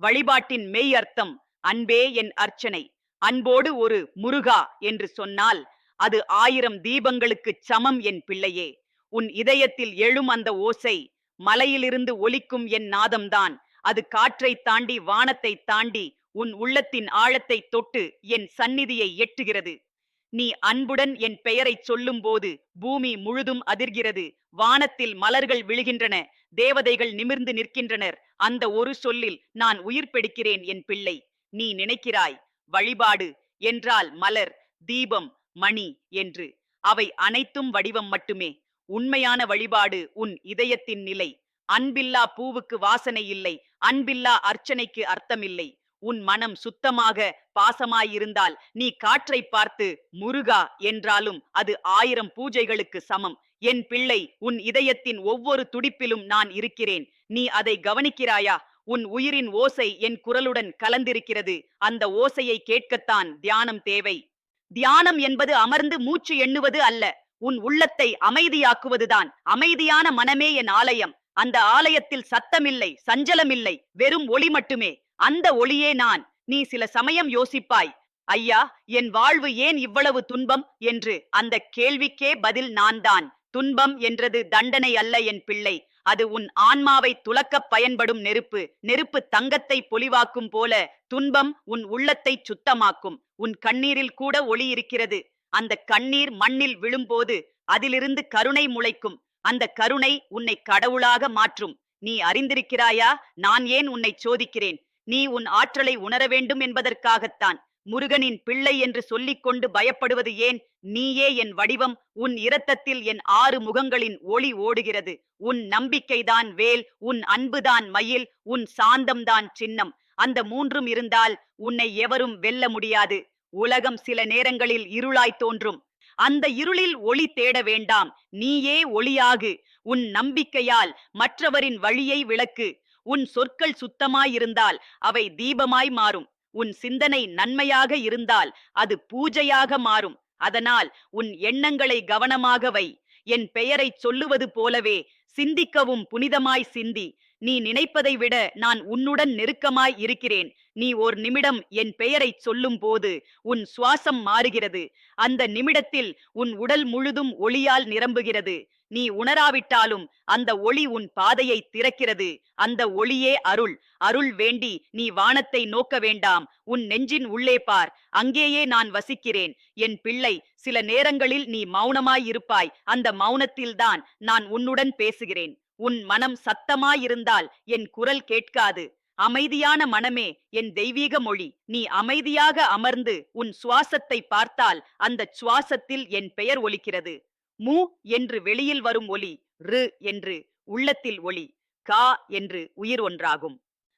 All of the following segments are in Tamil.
வழிபாட்டின் மெய் அர்த்தம் அன்பே என் அர்ச்சனை. அன்போடு ஒரு முருகா என்று சொன்னால் அது ஆயிரம் தீபங்களுக்குச் சமம் என் பிள்ளையே. உன் இதயத்தில் எழும் அந்த ஓசை மலையிலிருந்து ஒலிக்கும் என் நாதம்தான். அது காற்றை தாண்டி வானத்தை தாண்டி உன் உள்ளத்தின் ஆழத்தை தொட்டு என் சந்நிதியை எட்டுகிறது. நீ அன்புடன் என் பெயரைச் சொல்லும்போது பூமி முழுதும் அதிர்கிறது. வானத்தில் மலர்கள் விழுகின்றன. தேவதைகள் நிமிர்ந்து நிற்கின்றனர். அந்த ஒரு சொல்லில் நான் உயிர் பெடுக்கிறேன் என் பிள்ளை. நீ நினைக்கிறாய் வழிபாடு என்றால் மலர் தீபம் மணி என்று. அவை அனைத்தும் வடிவம் மட்டுமே. உண்மையான வழிபாடு உன் இதயத்தின் நிலை. அன்பில்லா பூவுக்கு வாசனை இல்லை. அன்பில்லா அர்ச்சனைக்கு அர்த்தமில்லை. உன் மனம் சுத்தமாக பாசமாயிருந்தால் நீ காற்றை பார்த்து முருகா என்றாலும் அது ஆயிரம் பூஜைகளுக்கு சமம். என் பிள்ளை உன் இதயத்தின் ஒவ்வொரு துடிப்பிலும் நான் இருக்கிறேன். நீ அதை கவனிக்கிறாயா? உன் உயிரின் ஓசை என் குரலுடன் கலந்திருக்கிறது. அந்த ஓசையை கேட்கத்தான் தியானம் தேவை. தியானம் என்பது அமர்ந்து மூச்சு எண்ணுவது அல்ல. உன் உள்ளத்தை அமைதியாக்குவதுதான். அமைதியான மனமே என் ஆலயம். அந்த ஆலயத்தில் சத்தமில்லை சஞ்சலமில்லை வெறும் ஒளி மட்டுமே. அந்த ஒளியே நான். நீ சில சமயம் யோசிப்பாய் ஐயா என் வாழ்வு ஏன் இவ்வளவு துன்பம்? என்று. அந்த கேள்விக்கே பதில் நான் தான் துன்பம் என்றது தண்டனை அல்ல என் பிள்ளை. அது உன் ஆன்மாவை துலக்கப் பயன்படும் நெருப்பு. நெருப்பு தங்கத்தை பொலிவாக்கும் போல துன்பம் உன் உள்ளத்தை சுத்தமாக்கும். உன் கண்ணீரில் கூட ஒளி இருக்கிறது. அந்த கண்ணீர் மண்ணில் விழும்போது அதிலிருந்து கருணை முளைக்கும். அந்த கருணை உன்னை கடவுளாக மாற்றும். நீ அறிந்திருக்கிறாயா? நான் ஏன் உன்னை சோதிக்கிறேன்? நீ உன் ஆற்றலை உணர வேண்டும் என்பதற்காகத்தான். முருகனின் பிள்ளை என்று சொல்லிக் கொண்டு பயப்படுவது ஏன்? நீயே என் வடிவம் உன் இரத்தத்தில் என் ஆறு முகங்களின் ஒளி ஓடுகிறது. உன் நம்பிக்கைதான் வேல் உன் அன்புதான் மயில் உன் சாந்தம்தான் சின்னம். அந்த மூன்றும் இருந்தால் உன்னை எவரும் வெல்ல முடியாது. உலகம் சில நேரங்களில் இருளாய் தோன்றும். அந்த இருளில் ஒளி தேட வேண்டாம். நீயே ஒளியாகு. உன் நம்பிக்கையால் மற்றவரின் வழியை விளக்கு. உன் சொற்கள் சுத்தமாயிருந்தால் அவை தீபமாய் மாறும். உன் சிந்தனை நன்மையாக இருந்தால் அது பூஜையாக மாறும். அதனால் உன் எண்ணங்களை கவனமாக வை. என் பெயரைச் சொல்லுவது போலவே சிந்திக்கவும் புனிதமாய் சிந்தி. நீ நினைப்பதை விட நான் உன்னுடன் நெருக்கமாய் இருக்கிறேன். நீ ஓர் நிமிடம் என் பெயரைச் சொல்லும் போது உன் சுவாசம் மாறுகிறது. அந்த நிமிடத்தில் உன் உடல் முழுதும் ஒளியால் நிரம்புகிறது. நீ உணராவிட்டாலும் அந்த ஒளி உன் பாதையை திறக்கிறது. அந்த ஒளியே அருள். அருள் வேண்டி நீ வானத்தை நோக்க வேண்டாம். உன் நெஞ்சின் உள்ளே பார். அங்கேயே நான் வசிக்கிறேன். என் பிள்ளை சில நேரங்களில் நீ மௌனமாயிருப்பாய் அந்த மௌனத்தில்தான் நான் உன்னுடன் பேசுகிறேன். உன் மனம் சத்தமாயிருந்தால் என் குரல் கேட்காது. அமைதியான மனமே என் தெய்வீக மொழி. நீ அமைதியாக அமர்ந்து உன் சுவாசத்தை பார்த்தால் அந்த சுவாசத்தில் என் பெயர் ஒலிக்கிறது. மு என்று வெளியில் வரும் ஒலி ரு என்று உள்ளத்தில் ஒளி கா என்று உயிர் ஒன்றாகும்.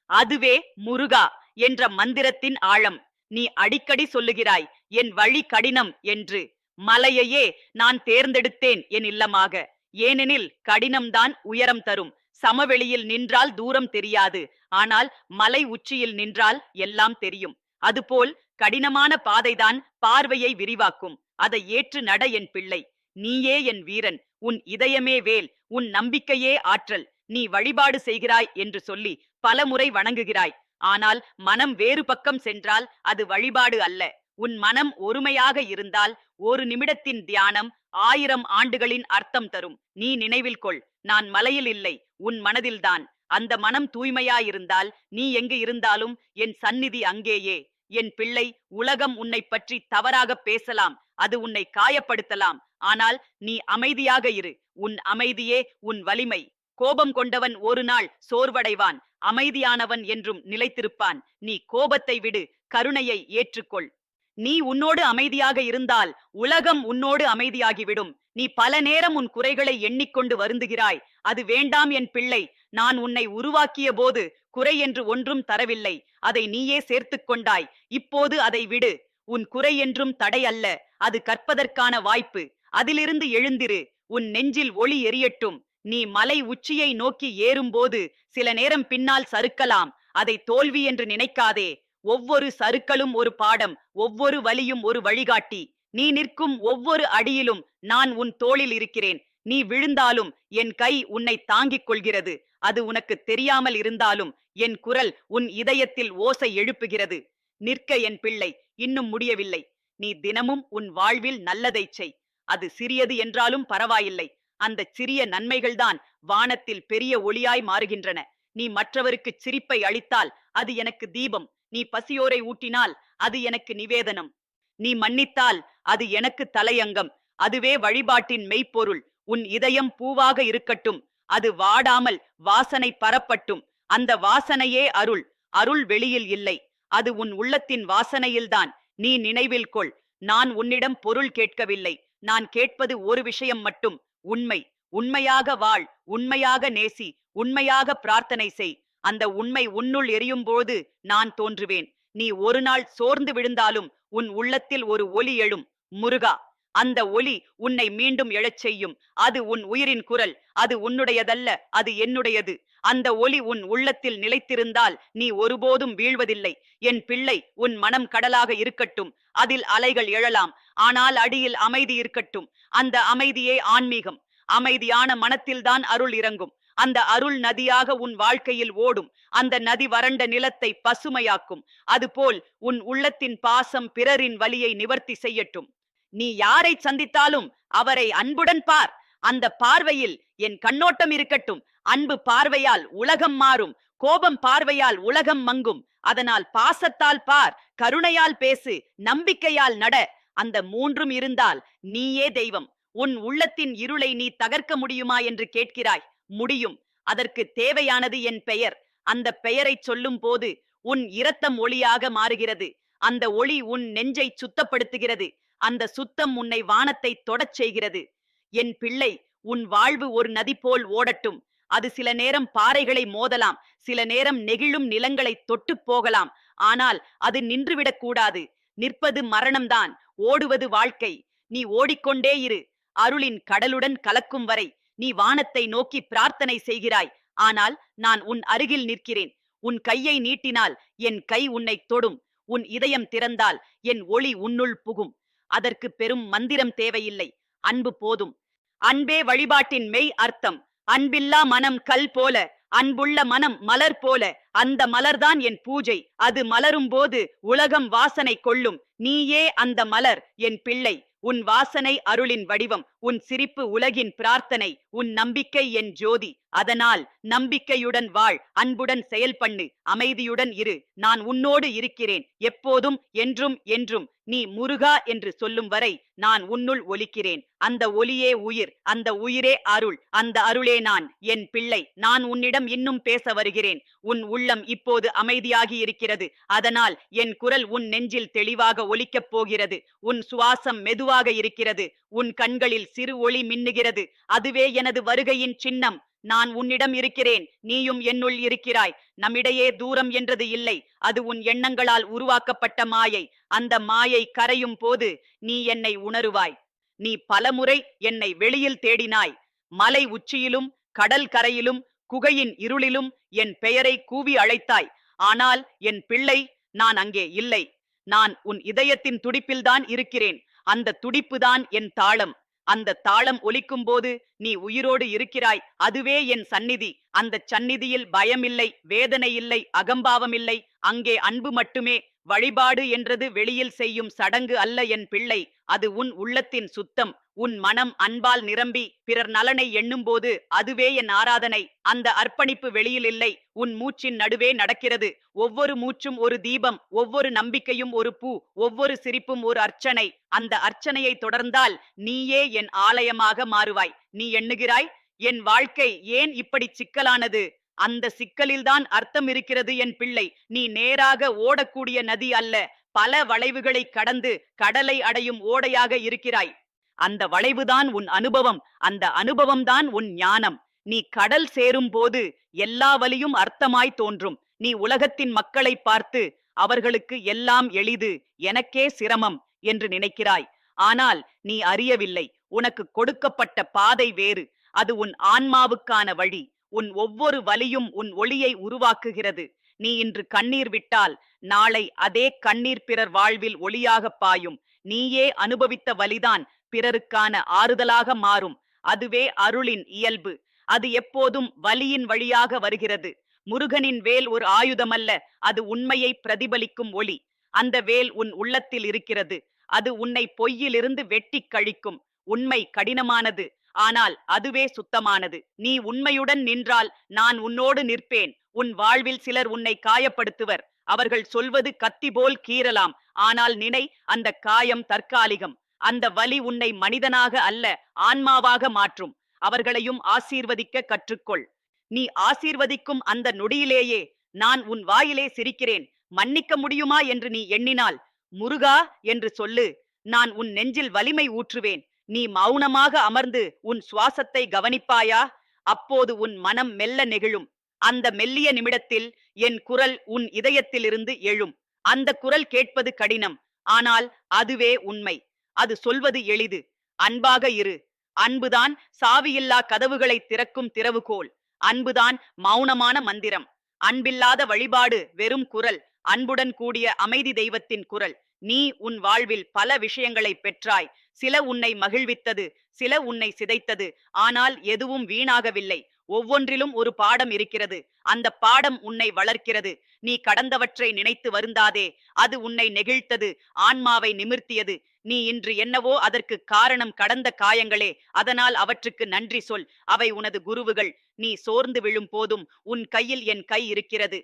அதுவே முருகா என்ற மந்திரத்தின் ஆழம். நீ அடிக்கடி சொல்லுகிறாய் என் வழி கடினம் என்று. மலையையே நான் தேர்ந்தெடுத்தேன் என் இல்லமாக. ஏனெனில் கடினம்தான் உயரம் தரும். சமவெளியில் நின்றால் தூரம் தெரியாது. ஆனால் மலை உச்சியில் நின்றால் எல்லாம் தெரியும். அதுபோல் கடினமான பாதைதான் பார்வையை விரிவாக்கும். அதை ஏற்று நட என் பிள்ளை. நீயே என் வீரன். உன் இதயமே வேல். உன் நம்பிக்கையே ஆற்றல். நீ வழிபாடு செய்கிறாய் என்று சொல்லி பலமுறை வணங்குகிறாய். ஆனால் மனம் வேறு பக்கம் சென்றால் அது வழிபாடு அல்ல. உன் மனம் ஒருமையாக இருந்தால் ஒரு நிமிடத்தின் தியானம் ஆயிரம் ஆண்டுகளின் அர்த்தம் தரும். நீ நினைவில் கொள் நான் மலையில் இல்லை உன் மனதில்தான். அந்த மனம் தூய்மையாயிருந்தால் நீ எங்கு இருந்தாலும் என் சந்நிதி அங்கேயே. என் பிள்ளை உலகம் உன்னை பற்றி தவறாக பேசலாம் அது உன்னை காயப்படுத்தலாம். ஆனால் நீ அமைதியாக இரு உன் அமைதியே உன் வலிமை. கோபம் கொண்டவன் ஒரு நாள் சோர்வடைவான் அமைதியானவன் என்றும் நிலைத்திருப்பான். நீ கோபத்தை விடு கருணையை ஏற்றுக்கொள். நீ உன்னோடு அமைதியாக இருந்தால் உலகம் உன்னோடு அமைதியாகிவிடும். நீ பல நேரம் உன் குறைகளை எண்ணிக்கொண்டு வருந்துகிறாய். அது வேண்டாம் என் பிள்ளை. நான் உன்னை உருவாக்கிய போது குறை என்று ஒன்றும் தரவில்லை. அதை நீயே சேர்த்து கொண்டாய். இப்போது அதை விடு. உன் குறை என்றும் தடை அல்ல. அது கற்பதற்கான வாய்ப்பு. அதிலிருந்து எழுந்திரு. உன் நெஞ்சில் ஒளி எரியட்டும். நீ மலை உச்சியை நோக்கி ஏறும்போது சில நேரம் பின்னால் சறுக்கலாம். அதை தோல்வி என்று நினைக்காதே. ஒவ்வொரு சருக்களும் ஒரு பாடம் ஒவ்வொரு வலியும் ஒரு வழிகாட்டி. நீ நிற்கும் ஒவ்வொரு அடியிலும் நான் உன் தோளில் இருக்கிறேன். நீ விழுந்தாலும் என் கை உன்னை தாங்கிக் கொள்கிறது. அது உனக்கு தெரியாமல் இருந்தாலும் என் குரல் உன் இதயத்தில் ஓசை எழுப்புகிறது. நிற்க என் பிள்ளை இன்னும் முடியவில்லை. நீ தினமும் உன் வாழ்வில் நல்லதைச் செய். அது சிறியது என்றாலும் பரவாயில்லை. அந்தச் சிறிய நன்மைகள்தான் வானத்தில் பெரிய ஒளியாய் மாறுகின்றன. நீ மற்றவருக்கு சிரிப்பை அளித்தால் அது எனக்கு தீபம். நீ பசியோரை ஊட்டினால் அது எனக்கு நிவேதனம். நீ மன்னித்தால் அது எனக்கு தலையங்கம். அதுவே வழிபாட்டின் மெய்ப்பொருள். உன் இதயம் பூவாக இருக்கட்டும். அது வாடாமல் வாசனை பரப்பட்டும். அந்த வாசனையே அருள். அருள் வெளியில் இல்லை. அது உன் உள்ளத்தின் வாசனையில்தான். நீ நினைவில் கொள். நான் உன்னிடம் பொருள் கேட்கவில்லை. நான் கேட்பது ஒரு விஷயம் மட்டும். உண்மை. உண்மையாக வாழ். உண்மையாக நேசி. உண்மையாக பிரார்த்தனை செய். அந்த உண்மை உன்னுள் எரியும் போது நான் தோன்றுவேன். நீ ஒரு நாள் சோர்ந்து விழுந்தாலும் உன் உள்ளத்தில் ஒரு ஒலி எழும். முருகா அந்த ஒலி உன்னை மீண்டும் எழச் செய்யும். அது உன் உயிரின் குரல் அது உன்னுடையதல்ல அது என்னுடையது. அந்த ஒலி உன் உள்ளத்தில் நிலைத்திருந்தால் நீ ஒருபோதும் வீழ்வதில்லை. என் பிள்ளை உன் மனம் கடலாக இருக்கட்டும். அதில் அலைகள் எழலாம். ஆனால் அடியில் அமைதி இருக்கட்டும். அந்த அமைதியே ஆன்மீகம். அமைதியான மனத்தில்தான் அருள் இறங்கும். அந்த அருள் நதியாக உன் வாழ்க்கையில் ஓடும். அந்த நதி வறண்ட நிலத்தை பசுமையாக்கும். அதுபோல் உன் உள்ளத்தின் பாசம் பிறரின் வலியை நிவர்த்தி செய்யட்டும். நீ யாரை சந்தித்தாலும் அவரை அன்புடன் பார். அந்த பார்வையில் என் கண்ணோட்டம் இருக்கட்டும். அன்பு பார்வையால் உலகம் மாறும். கோபம் பார்வையால் உலகம் மங்கும். அதனால் பாசத்தால் பார். கருணையால் பேசு. நம்பிக்கையால் நட. அந்த மூன்றும் இருந்தால் நீயே தெய்வம். உன் உள்ளத்தின் இருளை நீ தகர்க்க முடியுமா என்று கேட்கிறாய். முடியும். அதற்கு தேவையானது என் பெயர். அந்த பெயரைச் சொல்லும் போது உன் இரத்தம் ஒளியாக மாறுகிறது. அந்த ஒளி உன் நெஞ்சை சுத்தப்படுத்துகிறது. அந்த சுத்தம் உன்னை வானத்தை தொடச் செய்கிறது. என் பிள்ளை உன் வாழ்வு ஒரு நதி போல் ஓடட்டும். அது சில நேரம் பாறைகளை மோதலாம். சில நேரம் நெகிழும் நிலங்களை தொட்டு போகலாம். ஆனால் அது நின்றுவிடக் கூடாது. நிற்பது மரணம்தான். ஓடுவது வாழ்க்கை. நீ ஓடிக்கொண்டே இரு. அருளின் கடலுடன் கலக்கும் வரை நீ வானத்தை நோக்கி பிரார்த்தனை செய்கிறாய். ஆனால் நான் உன் அருகில் நிற்கிறேன். உன் கையை நீட்டினால் என் கை உன்னை தொடும். உன் இதயம் திறந்தால் என் ஒளி உன்னுள் புகும். அதற்கு பெரும் மந்திரம் தேவையில்லை. அன்பு போதும். அன்பே வழிபாட்டின் மெய் அர்த்தம். அன்பில்லா மனம் கல் போல அன்புள்ள மனம் மலர் போல அந்த மலர்தான் என் பூஜை. அது மலரும் போது உலகம் வாசனை கொள்ளும். நீயே அந்த மலர் என் பிள்ளை. உன் வாசனை அருளின் வடிவம். உன் சிரிப்பு உலகின் பிரார்த்தனை உன் நம்பிக்கை என் ஜோதி. அதனால் நம்பிக்கையுடன் வாழ் அன்புடன் செயல் பண்ணு அமைதியுடன் இரு. நான் உன்னோடு இருக்கிறேன். எப்போதும் என்றும் என்றும். நீ முருகா என்று சொல்லும் வரை நான் உன்னுள் ஒலிக்கிறேன். அந்த ஒலியே உயிர் அந்த உயிரே அருள் அந்த அருளே நான் என் பிள்ளை. நான் உன்னிடம் இன்னும் பேச வருகிறேன். உன் உள்ளம் இப்போது அமைதியாகி இருக்கிறது. அதனால் என் குரல் உன் நெஞ்சில் தெளிவாக ஒலிக்கப் போகிறது. உன் சுவாசம் மெதுவாக இருக்கிறது. உன் கண்களில் சிறு ஒளி மின்னுகிறது. அதுவே எனது வருகையின் சின்னம். நான் உன்னிடம் இருக்கிறேன். நீயும் என்னுள் இருக்கிறாய். நம்மிடையே தூரம் என்றது இல்லை. அது உன் எண்ணங்களால் உருவாக்கப்பட்ட மாயை. அந்த மாயை கரையும் போது நீ என்னை உணருவாய். நீ பலமுறை என்னை வெளியில் தேடினாய். மலை உச்சியிலும் கடல் கரையிலும் குகையின் இருளிலும் என் பெயரை கூவி அழைத்தாய். ஆனால் என் பிள்ளை நான் அங்கே இல்லை. நான் உன் இதயத்தின் துடிப்பில்தான் இருக்கிறேன். அந்த துடிப்புதான் என் தாளம். அந்த தாளம் ஒலிக்கும் போது நீ உயிரோடு இருக்கிறாய். அதுவே என் சந்நிதி. அந்த சந்நிதியில் பயமில்லை வேதனை இல்லை அகம்பாவமில்லை. அங்கே அன்பு மட்டுமே. வழிபாடு என்றது வெளியில் செய்யும் சடங்கு அல்ல என் பிள்ளை. அது உன் உள்ளத்தின் சுத்தம். உன் மனம் அன்பால் நிரம்பி பிறர் நலனை எண்ணும்போது அதுவே என் ஆராதனை. அந்த அர்ப்பணிப்பு வெளியில் இல்லை. உன் மூச்சின் நடுவே நடக்கிறது. ஒவ்வொரு மூச்சும் ஒரு தீபம் ஒவ்வொரு நம்பிக்கையும் ஒரு பூ ஒவ்வொரு சிரிப்பும் ஒரு அர்ச்சனை. அந்த அர்ச்சனையை தொடர்ந்தால் நீயே என் ஆலயமாக மாறுவாய். நீ எண்ணுகிறாய் என் வாழ்க்கை ஏன் இப்படி சிக்கலானது? அந்த சிக்கலில்தான் அர்த்தம் இருக்கிறது என் பிள்ளை. நீ நேராக ஓடக்கூடிய நதி அல்ல. பல வளைவுகளை கடந்து கடலை அடையும் ஓடையாக இருக்கிறாய். அந்த வளைவுதான் உன் அனுபவம். அந்த அனுபவம்தான் உன் ஞானம். நீ கடல் சேரும் போது எல்லா வலியும் அர்த்தமாய் தோன்றும். நீ உலகத்தின் மக்களை பார்த்து அவர்களுக்கு எல்லாம் எளிது எனக்கே சிரமம் என்று நினைக்கிறாய். ஆனால் நீ அறியவில்லை. உனக்கு கொடுக்கப்பட்ட பாதை வேறு. அது உன் ஆன்மாவுக்கான வழி. உன் ஒவ்வொரு வலியும் உன் ஒளியை உருவாக்குகிறது. நீ இன்று கண்ணீர் விட்டால் நாளை அதே கண்ணீர் பிறர் வாழ்வில் ஒளியாக பாயும். நீயே அனுபவித்த வலிதான். பிறருக்கான ஆறுதலாக மாறும். அதுவே அருளின் இயல்பு. அது எப்போதும் வலியின் வழியாக வருகிறது. முருகனின் வேல் ஒரு ஆயுதமல்ல. அது உண்மையை பிரதிபலிக்கும் ஒளி. அந்த வேல் உன் உள்ளத்தில் இருக்கிறது. அது உன்னை பொய்யிலிருந்து வெட்டிக் கழிக்கும். உண்மை கடினமானது. ஆனால் அதுவே சுத்தமானது. நீ உண்மையுடன் நின்றால் நான் உன்னோடு நிற்பேன். உன் வாழ்வில் சிலர் உன்னை காயப்படுத்துவர். அவர்கள் சொல்வது கத்தி போல் கீறலாம். ஆனால் நினை அந்த காயம் தற்காலிகம். அந்த வலி உன்னை மனிதனாக அல்ல ஆன்மாவாக மாற்றும். அவர்களையும் ஆசீர்வதிக்க கற்றுக்கொள். நீ ஆசீர்வதிக்கும் அந்த நொடியிலேயே நான் உன் வாயிலே சிரிக்கிறேன். மன்னிக்க முடியுமா என்று நீ எண்ணினால்? முருகா என்று சொல்லு. நான் உன் நெஞ்சில் வலிமை ஊற்றுவேன். நீ மௌனமாக அமர்ந்து உன் சுவாசத்தை கவனிப்பாயா? அப்போது உன் மனம் மெல்ல நெகிழும். அந்த மெல்லிய நிமிடத்தில் என் குரல் உன் இதயத்திலிருந்து எழும். அந்த குரல் கேட்பது கடினம். ஆனால் அதுவே உண்மை. அது சொல்வது எளிது. அன்பாக இரு. அன்புதான் சாவியில்லா கதவுகளை திறக்கும் திறவுகோல். அன்புதான் மௌனமான மந்திரம். அன்பில்லாத வழிபாடு வெறும் குரல். அன்புடன் கூடிய அமைதி தெய்வத்தின் குரல். நீ உன் வாழ்வில் பல விஷயங்களை பெற்றாய். சில உன்னை மகிழ்வித்தது சில உன்னை சிதைத்தது. ஆனால் எதுவும் வீணாகவில்லை. ஒவ்வொன்றிலும் ஒரு பாடம் இருக்கிறது. அந்த பாடம் உன்னை வளர்க்கிறது. நீ கடந்தவற்றை நினைத்து வருந்தாதே. அது உன்னை நெகிழ்த்தது. ஆன்மாவை நிமிர்த்தியது. நீ இன்று என்னவோ அதற்கு காரணம் கடந்த காயங்களே அதனால் அவற்றுக்கு நன்றி சொல். அவை உனது குருவுகள். நீ சோர்ந்து விழும் போதும் உன் கையில் என் கை இருக்கிறது.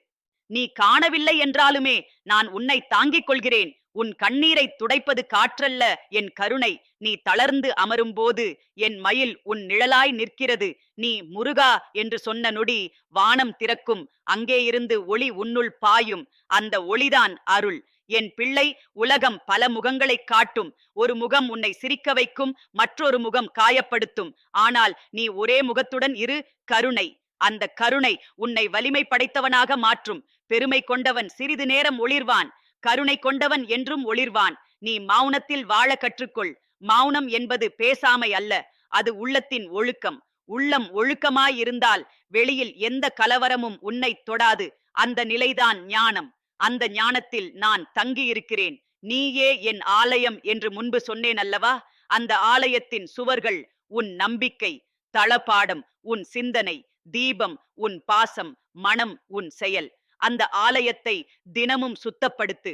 நீ காணவில்லை என்றாலுமே நான் உன்னை தாங்கிக் கொள்கிறேன். உன் கண்ணீரை துடைப்பது காற்றல்ல என் கருணை. நீ தளர்ந்து அமரும்போது என் மயில் உன் நிழலாய் நிற்கிறது. நீ முருகா என்று சொன்ன நொடி வானம் திறக்கும். அங்கே இருந்து ஒளி உன்னுள் பாயும். அந்த ஒளிதான் அருள். என் பிள்ளை உலகம் பல முகங்களை காட்டும். ஒரு முகம் உன்னை சிரிக்க வைக்கும் மற்றொரு முகம் காயப்படுத்தும். ஆனால் நீ ஒரே முகத்துடன் இரு கருணை. அந்த கருணை உன்னை வலிமை படைத்தவனாக மாற்றும். பெருமை கொண்டவன் சிறிது நேரம் ஒளிர்வான். கருணை கொண்டவன் என்றும் ஒளிர்வான். நீ மௌனத்தில் வாழ கற்றுக்கொள். மௌனம் என்பது பேசாமை அல்ல அது உள்ளத்தின் ஒழுக்கம். உள்ளம் ஒழுக்கமாயிருந்தால் வெளியில் எந்த கலவரமும் உன்னை தொடாது. அந்த நிலைதான் ஞானம். அந்த ஞானத்தில் நான் தங்கியிருக்கிறேன். நீயே என் ஆலயம் என்று முன்பு சொன்னேன் அல்லவா அந்த ஆலயத்தின் சுவர்கள் உன் நம்பிக்கை தளபாடம் உன் சிந்தனை தீபம் உன் பாசம் மனம் உன் செயல். அந்த ஆலயத்தை தினமும் சுத்தப்படுத்து.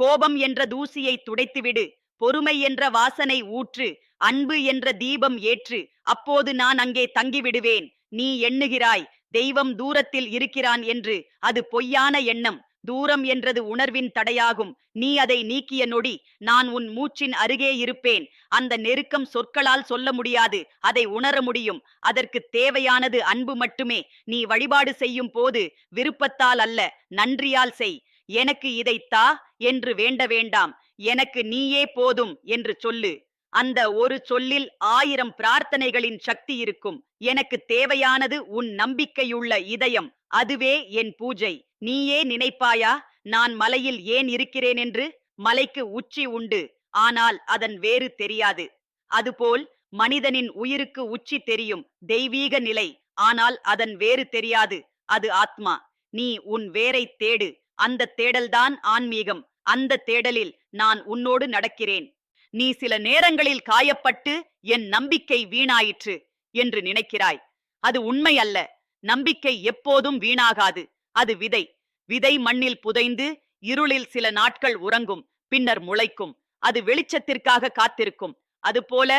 கோபம் என்ற தூசியை துடைத்துவிடு. பொறுமை என்ற வாசனை ஊற்று. அன்பு என்ற தீபம் ஏற்று. அப்போது நான் அங்கே தங்கிவிடுவேன். நீ எண்ணுகிறாய் தெய்வம் தூரத்தில் இருக்கிறான் என்று. அது பொய்யான எண்ணம். தூரம் என்றது உணர்வின் தடையாகும். நீ அதை நீக்கிய நொடி நான் உன் மூச்சின் அருகே இருப்பேன். அந்த நெருக்கம் சொற்களால் சொல்ல முடியாது அதை உணர முடியும். அதற்கு தேவையானது அன்பு மட்டுமே. நீ வழிபாடு செய்யும் போது விருப்பத்தால் அல்ல நன்றியால் செய். எனக்கு இதை தா என்று வேண்ட வேண்டாம். எனக்கு நீயே போதும் என்று சொல்லு. அந்த ஒரு சொல்லில் ஆயிரம் பிரார்த்தனைகளின் சக்தி இருக்கும். எனக்கு தேவையானது உன் நம்பிக்கையுள்ள இதயம். அதுவே என் பூஜை. நீயே நினைப்பாயா? நான் மலையில் ஏன் இருக்கிறேன் என்று? மலைக்கு உச்சி உண்டு. ஆனால் அதன் வேறு தெரியாது. அதுபோல் மனிதனின் உயிருக்கு உச்சி தெரியும். தெய்வீக நிலை. ஆனால் அதன் வேறு தெரியாது. அது ஆத்மா. நீ உன் வேரை தேடு. அந்த தேடல்தான் ஆன்மீகம். அந்த தேடலில் நான் உன்னோடு நடக்கிறேன். நீ சில நேரங்களில் காயப்பட்டு என் நம்பிக்கை வீணாயிற்று என்று நினைக்கிறாய். அது உண்மை அல்ல நம்பிக்கை எப்போதும் வீணாகாது. அது விதை. விதை மண்ணில் புதைந்து இருளில் சில நாட்கள் உறங்கும் பின்னர் முளைக்கும். அது வெளிச்சத்திற்காக காத்திருக்கும். அதுபோல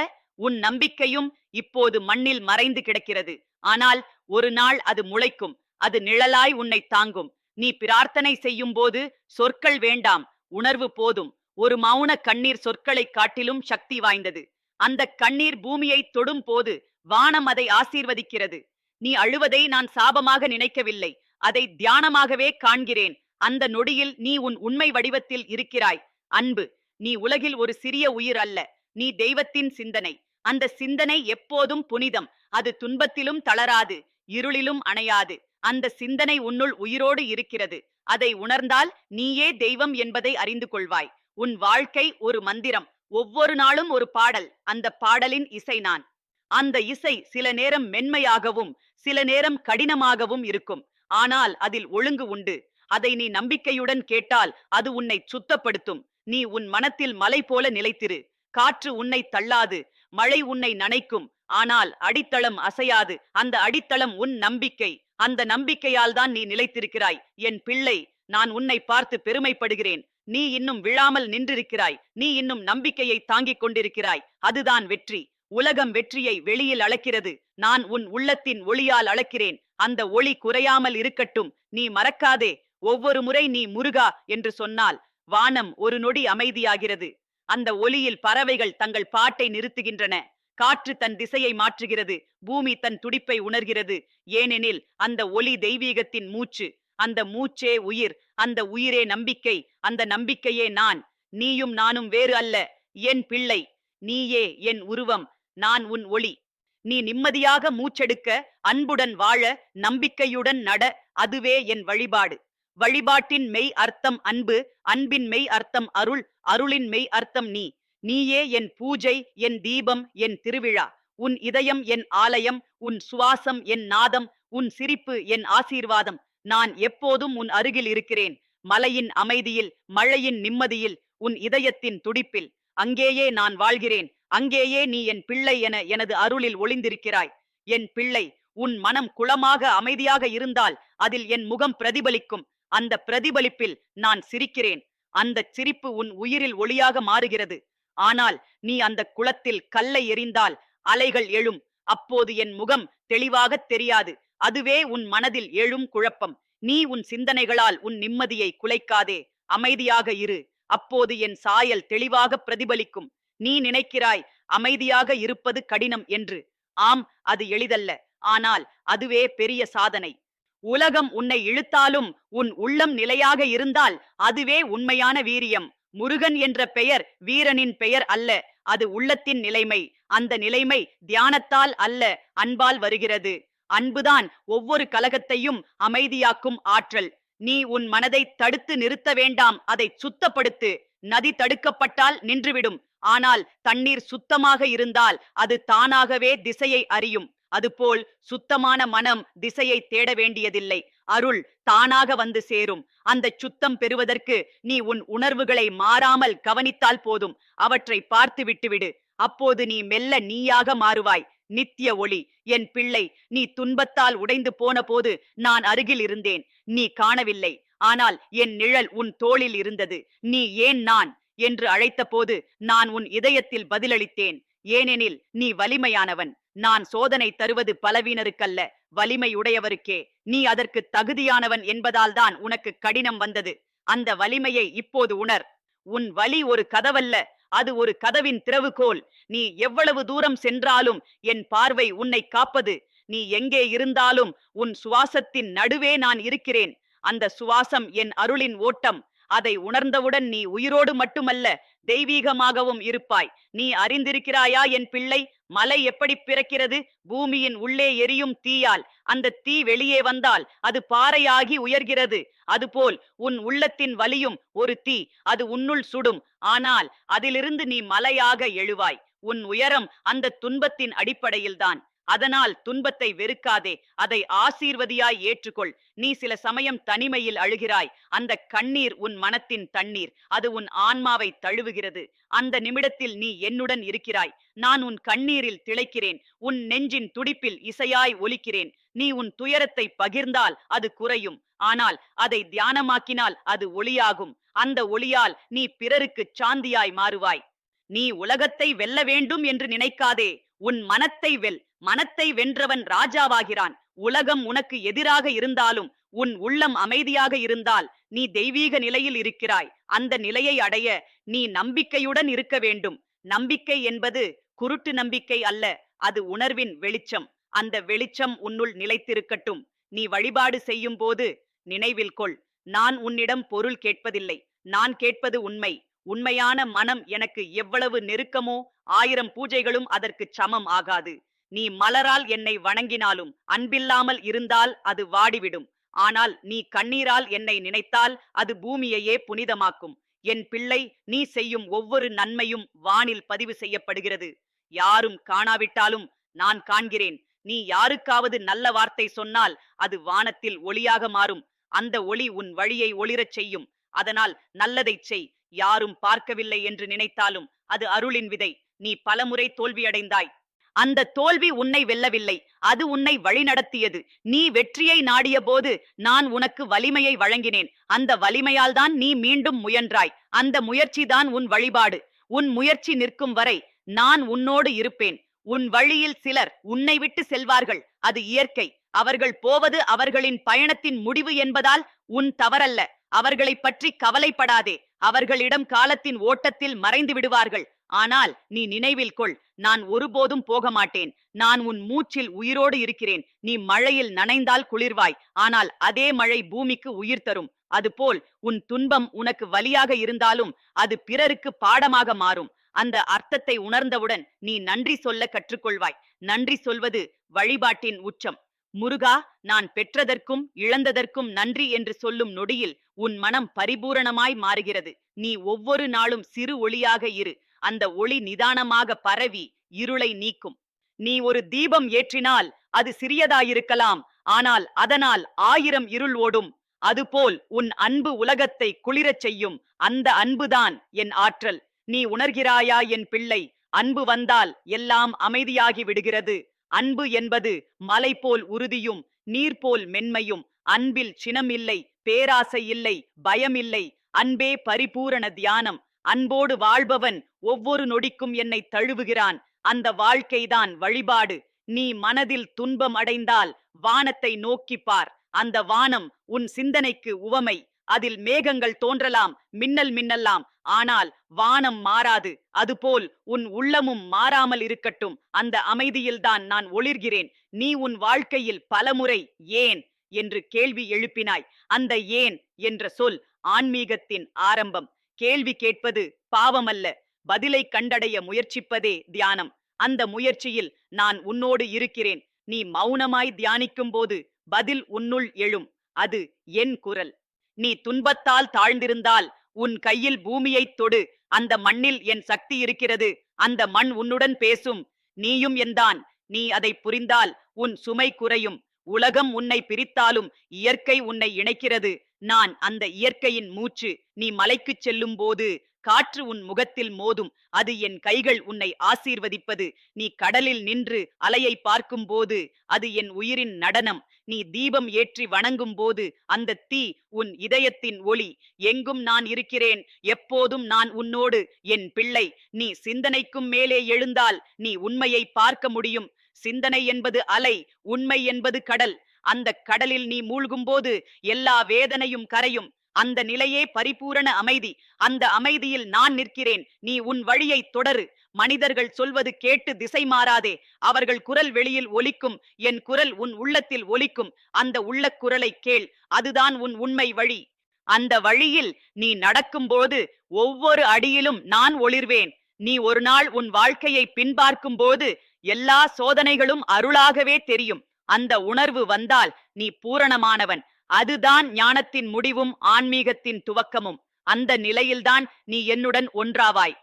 உன் நம்பிக்கையும் இப்போது மண்ணில் மறைந்து கிடக்கிறது. ஆனால் ஒரு நாள் அது முளைக்கும். அது நிழலாய் உன்னை தாங்கும். நீ பிரார்த்தனை செய்யும் போது சொற்கள் வேண்டாம். உணர்வு போதும். ஒரு மௌன கண்ணீர் சொற்களை காட்டிலும் சக்தி வாய்ந்தது. அந்த கண்ணீர் பூமியை தொடும் போது வானம் அதை ஆசீர்வதிக்கிறது. நீ அழுவதை நான் சாபமாக நினைக்கவில்லை. அதை தியானமாகவே காண்கிறேன். அந்த நொடியில் நீ உன் உண்மை வடிவத்தில் இருக்கிறாய். அன்பு நீ உலகில் ஒரு சிறிய உயிர் அல்ல நீ தெய்வத்தின் சிந்தனை. அந்த சிந்தனை எப்போதும் புனிதம் அது துன்பத்திலும் தளராது இருளிலும் அணையாது. அந்த சிந்தனை உன்னுள் உயிரோடு இருக்கிறது. அதை உணர்ந்தால் நீயே தெய்வம் என்பதை அறிந்து கொள்வாய். உன் வாழ்க்கை ஒரு மந்திரம் ஒவ்வொரு நாளும் ஒரு பாடல் அந்த பாடலின் இசை நான். அந்த இசை சில நேரம் மென்மையாகவும் சில நேரம் கடினமாகவும் இருக்கும். ஆனால் அதில் ஒழுங்கு உண்டு. அதை நீ நம்பிக்கையுடன் கேட்டால் அது உன்னை சுத்தப்படுத்தும். நீ உன் மனத்தில் மலை போல நிலைத்திரு. காற்று உன்னை தள்ளாது. மழை உன்னை நனைக்கும். ஆனால் அடித்தளம் அசையாது. அந்த அடித்தளம் உன் நம்பிக்கை. அந்த நம்பிக்கையால் தான் நீ நிலைத்திருக்கிறாய். என் பிள்ளை நான் உன்னை பார்த்து பெருமைப்படுகிறேன். நீ இன்னும் விழாமல் நின்றிருக்கிறாய். நீ இன்னும் நம்பிக்கையை தாங்கிக் கொண்டிருக்கிறாய். அதுதான் வெற்றி. உலகம் வெற்றியை வெளியில் அளக்கிறது. நான் உன் உள்ளத்தின் ஒளியால் அளக்கிறேன். அந்த ஒளி குறையாமல் இருக்கட்டும். நீ மறக்காதே. ஒவ்வொரு முறை நீ முருகா என்று சொன்னால் வானம் ஒரு நொடி அமைதியாகிறது. அந்த ஒலியில் பறவைகள் தங்கள் பாட்டை நிறுத்துகின்றன. காற்று தன் திசையை மாற்றுகிறது. பூமி தன் துடிப்பை உணர்கிறது. ஏனெனில் அந்த ஒலி தெய்வீகத்தின் மூச்சு. அந்த மூச்சே உயிர். அந்த உயிரே நம்பிக்கை. அந்த நம்பிக்கையே நான். நீயும் நானும் வேறு அல்ல. என் பிள்ளை. நீயே என் உருவம். நான் உன் ஒளி. நீ நிம்மதியாக மூச்செடுக்க அன்புடன் வாழ நம்பிக்கையுடன் நட அதுவே என் வழிபாடு. வழிபாட்டின் மெய் அர்த்தம் அன்பு அன்பின் மெய் அர்த்தம் அருள் அருளின் மெய் அர்த்தம் நீ. நீயே என் பூஜை என் தீபம் என் திருவிழா. உன் இதயம் என் ஆலயம் உன் சுவாசம் என் நாதம் உன் சிரிப்பு என் ஆசீர்வாதம். நான் எப்போதும் உன் அருகில் இருக்கிறேன். மலையின் அமைதியில் மழையின் நிம்மதியில் உன் இதயத்தின் துடிப்பில். அங்கேயே நான் வாழ்கிறேன். அங்கேயே நீ என் பிள்ளை என எனது அருளில் ஒளிந்திருக்கிறாய். என் பிள்ளை உன் மனம் குளமாக அமைதியாக இருந்தால் அதில் என் முகம் பிரதிபலிக்கும். அந்த பிரதிபலிப்பில் நான் சிரிக்கிறேன். அந்த சிரிப்பு உன் உயிரில் ஒளியாக மாறுகிறது. ஆனால் நீ அந்த குளத்தில் கல்லை எறிந்தால் அலைகள் எழும். அப்போது என் முகம் தெளிவாகத் தெரியாது. அதுவே உன் மனதில் எழும் குழப்பம். நீ உன் சிந்தனைகளால் உன் நிம்மதியை குலைக்காதே. அமைதியாக இரு. அப்போது என் சாயல் தெளிவாக பிரதிபலிக்கும். நீ நினைக்கிறாய் அமைதியாக இருப்பது கடினம் என்று. ஆம் அது எளிதல்ல. ஆனால் அதுவே பெரிய சாதனை. உலகம் உன்னை இழுத்தாலும் உன் உள்ளம் நிலையாக இருந்தால் அதுவே உண்மையான வீரியம். முருகன் என்ற பெயர் வீரனின் பெயர் அல்ல அது உள்ளத்தின் நிலைமை. அந்த நிலைமை தியானத்தால் அல்ல அன்பால் வருகிறது. அன்புதான் ஒவ்வொரு கலகத்தையும் அமைதியாக்கும் ஆற்றல். நீ உன் மனதை தடுத்து நிறுத்த வேண்டாம் அதை சுத்தப்படுத்து. நதி தடுக்கப்பட்டால் நின்றுவிடும். ஆனால் தண்ணீர் சுத்தமாக இருந்தால் அது தானாகவே திசையை அறியும். அதுபோல் சுத்தமான மனம் திசையை தேட வேண்டியதில்லை. அருள் தானாக வந்து சேரும். அந்த சுத்தம் பெறுவதற்கு நீ உன் உணர்வுகளை மாறாமல் கவனித்தால் போதும். அவற்றை பார்த்து விட்டுவிடு. அப்போது நீ மெல்ல நீயாக மாறுவாய். நித்திய ஒளி என் பிள்ளை நீ துன்பத்தால் உடைந்து போன போது நான் அருகில் இருந்தேன். நீ காணவில்லை. ஆனால் என் நிழல் உன் தோளில் இருந்தது. நீ ஏன் நான்? என்று அழைத்தபோது நான் உன் இதயத்தில் பதிலளித்தேன். ஏனெனில் நீ வலிமையானவன். நான் சோதனை தருவது பலவீனருக்கல்ல வலிமையுடையவருக்கே. நீ அதற்கு தகுதியானவன் என்பதால்தான் உனக்கு கடினம் வந்தது. அந்த வலிமையை இப்போது உணர். உன் வலி ஒரு கதவல்ல அது ஒரு கதவின் திறவுகோல். நீ எவ்வளவு தூரம் சென்றாலும் என் பார்வை உன்னை காப்பது. நீ எங்கே இருந்தாலும் உன் சுவாசத்தின் நடுவே நான் இருக்கிறேன். அந்த சுவாசம் என் அருளின் ஓட்டம். அதை உணர்ந்தவுடன் நீ உயிரோடு மட்டுமல்ல தெய்வீகமாகவும் இருப்பாய். நீ அறிந்திருக்கிறாயா என் பிள்ளை? மலை எப்படி பிறக்கிறது? பூமியின் உள்ளே எரியும் தீயால். அந்த தீ வெளியே வந்தால் அது பாறையாகி உயர்கிறது. அதுபோல் உன் உள்ளத்தின் வலியும் ஒரு தீ அது உன்னுள் சுடும். ஆனால் அதிலிருந்து நீ மலையாக எழுவாய். உன் உயரம் அந்த துன்பத்தின் அடிப்படையில்தான். அதனால் துன்பத்தை வெறுக்காதே. அதை ஆசீர்வதியாய் ஏற்றுக்கொள். நீ சில சமயம் தனிமையில் அழுகிறாய். அந்த கண்ணீர் உன் மனத்தின் தண்ணீர். அது உன் ஆன்மாவை தழுவுகிறது. அந்த நிமிடத்தில் நீ என்னுடன் இருக்கிறாய். நான் உன் கண்ணீரில் திளைக்கிறேன். உன் நெஞ்சின் துடிப்பில் இசையாய் ஒலிக்கிறேன். நீ உன் துயரத்தை பகிர்ந்தால் அது குறையும். ஆனால் அதை தியானமாக்கினால் அது ஒளியாகும். அந்த ஒளியால் நீ பிறருக்கு சாந்தியாய் மாறுவாய். நீ உலகத்தை வெல்ல வேண்டும் என்று நினைக்காதே. உன் மனத்தை வெல். மனத்தை வென்றவன் ராஜாவாகிறான். உலகம் உனக்கு எதிராக இருந்தாலும் உன் உள்ளம் அமைதியாக இருந்தால் நீ தெய்வீக நிலையில் இருக்கிறாய். அந்த நிலையை அடைய நீ நம்பிக்கையுடன் இருக்க வேண்டும். நம்பிக்கை என்பது குருட்டு நம்பிக்கை அல்ல அது உணர்வின் வெளிச்சம். அந்த வெளிச்சம் உன்னுள் நிலைத்திருக்கட்டும். நீ வழிபாடு செய்யும் போது நினைவில் கொள் நான் உன்னிடம் பொருள் கேட்பதில்லை. நான் கேட்பது உண்மை. உண்மையான மனம் எனக்கு எவ்வளவு நெருக்கமோ ஆயிரம் பூஜைகளும் அதற்கு சமம் ஆகாது. நீ மலரால் என்னை வணங்கினாலும் அன்பில்லாமல் இருந்தால் அது வாடிவிடும். ஆனால் நீ கண்ணீரால் என்னை நினைத்தால் அது பூமியையே புனிதமாக்கும். என் பிள்ளை நீ செய்யும் ஒவ்வொரு நன்மையும் வானில் பதிவு செய்யப்படுகிறது. யாரும் காணாவிட்டாலும் நான் காண்கிறேன். நீ யாருக்காவது நல்ல வார்த்தை சொன்னால் அது வானத்தில் ஒளியாக மாறும். அந்த ஒளி உன் வழியை ஒளிரச் செய்யும். அதனால் நல்லதைச் செய். யாரும் பார்க்கவில்லை என்று நினைத்தாலும் அது அருளின் விதை. நீ பலமுறை தோல்வியடைந்தாய். அந்த தோல்வி உன்னை வெல்லவில்லை. அது உன்னை வழிநடத்தியது. நீ வெற்றியை நாடிய போது நான் உனக்கு வலிமையை வழங்கினேன். அந்த வலிமையால் தான் நீ மீண்டும் முயன்றாய். அந்த முயற்சிதான் உன் வழிபாடு. உன் முயற்சி நிற்கும் வரை நான் உன்னோடு இருப்பேன். உன் வழியில் சிலர் உன்னை விட்டு செல்வார்கள். அது இயற்கை. அவர்கள் போவது அவர்களின் பயணத்தின் முடிவு என்பதால் உன் தவறல்ல. அவர்களை பற்றி கவலைப்படாதே. அவர்களிடம் காலத்தின் ஓட்டத்தில் மறைந்து விடுவார்கள். ஆனால் நீ நினைவில் கொள் நான் ஒருபோதும் போக மாட்டேன் நான் உன் மூச்சில் உயிரோடு இருக்கிறேன். நீ மழையில் நனைந்தால் குளிர்வாய். ஆனால் அதே மழை பூமிக்கு உயிர் தரும். அதுபோல் உன் துன்பம் உனக்கு வலியாக இருந்தாலும் அது பிறருக்கு பாடமாக மாறும். அந்த அர்த்தத்தை உணர்ந்தவுடன் நீ நன்றி சொல்ல கற்றுக்கொள்வாய். நன்றி சொல்வது வழிபாட்டின் உச்சம். முருகா நான் பெற்றதற்கும் இழந்ததற்கும் நன்றி என்று சொல்லும் நொடியில் உன் மனம் பரிபூரணமாய் மாறுகிறது. நீ ஒவ்வொரு நாளும் சிறு ஒளியாக இரு. அந்த ஒளி நிதானமாக பரவி இருளை நீக்கும். நீ ஒரு தீபம் ஏற்றினால் அது சிறியதாயிருக்கலாம். ஆனால் அதனால் ஆயிரம் இருள் ஓடும். அதுபோல் உன் அன்பு உலகத்தை குளிரச் செய்யும். அந்த அன்புதான் என் ஆற்றல். நீ உணர்கிறாயா என் பிள்ளை? அன்பு வந்தால் எல்லாம் அமைதியாகி விடுகிறது. அன்பு என்பது மலை போல் உறுதியும் நீர் போல் மென்மையும். அன்பில் சினமில்லை பேராசை இல்லை பயமில்லை. அன்பே பரிபூரண தியானம். அன்போடு வாழ்பவன் ஒவ்வொரு நொடிக்கும் என்னை தழுவுகிறான். அந்த வாழ்க்கைதான் வழிபாடு. நீ மனதில் துன்பம் அடைந்தால் வானத்தை நோக்கிப் பார். அந்த வானம் உன் சிந்தனைக்கு உவமை. அதில் மேகங்கள் தோன்றலாம் மின்னல் மின்னலாம். ஆனால் வானம் மாறாது. அதுபோல் உன் உள்ளமும் மாறாமல் இருக்கட்டும். அந்த அமைதியில்தான் நான் ஒளிர்கிறேன். நீ உன் வாழ்க்கையில் பலமுறை ஏன்? என்று கேள்வி எழுப்பினாய். அந்த ஏன் என்ற சொல் ஆன்மீகத்தின் ஆரம்பம். கேள்வி கேட்பது பாவமல்ல. பதிலை கண்டடைய முயற்சிப்பதே தியானம். அந்த முயற்சியில் நான் உன்னோடு இருக்கிறேன். நீ மௌனமாய் தியானிக்கும் போது பதில் உன்னுள் எழும். அது என் குரல். நீ துன்பத்தால் தாழ்ந்திருந்தால் உன் கையில் பூமியைத் தொடு. அந்த மண்ணில் என் சக்தி இருக்கிறது. அந்த மண் உன்னுடன் பேசும். நீயும் என்தான் நீ அதை புரிந்தால் உன் சுமை குறையும். உலகம் உன்னை பிரித்தாலும் இயற்கை உன்னை இணைக்கிறது. நான் அந்த இயற்கையின் மூச்சு நீ மலைக்குச் செல்லும் போது காற்று உன் முகத்தில் மோதும். அது என் கைகள் உன்னை ஆசீர்வதிப்பது. நீ கடலில் நின்று அலையை பார்க்கும் போது அது என் உயிரின் நடனம். நீ தீபம் ஏற்றி வணங்கும் போது அந்த தீ உன் இதயத்தின் ஒளி. எங்கும் நான் இருக்கிறேன் எப்போதும் நான் உன்னோடு. என் பிள்ளை நீ சிந்தனைக்கும் மேலே எழுந்தால் நீ உண்மையை பார்க்க முடியும். சிந்தனை என்பது அலை உண்மை என்பது கடல். அந்த கடலில் நீ மூழ்கும்போது எல்லா வேதனையும் கரையும். அந்த நிலையே பரிபூரண அமைதி. அந்த அமைதியில் நான் நிற்கிறேன். நீ உன் வழியை தொடரு. மனிதர்கள் சொல்வது கேட்டு திசை மாறாதே. அவர்கள் குரல் வெளியில் ஒலிக்கும். என் குரல் உன் உள்ளத்தில் ஒலிக்கும். அந்த உள்ள குரலை கேள். அதுதான் உன் உண்மை வழி. அந்த வழியில் நீ நடக்கும்போது ஒவ்வொரு அடியிலும் நான் ஒளிர்வேன். நீ ஒரு நாள் உன் வாழ்க்கையை பின்பார்க்கும் போது எல்லா சோதனைகளும் அருளாகவே தெரியும். அந்த உணர்வு வந்தால் நீ பூரணமானவன். அதுதான் ஞானத்தின் முடிவும் ஆன்மீகத்தின் துவக்கமும். அந்த நிலையில்தான் நீ என்னுடன் ஒன்றாவாய்.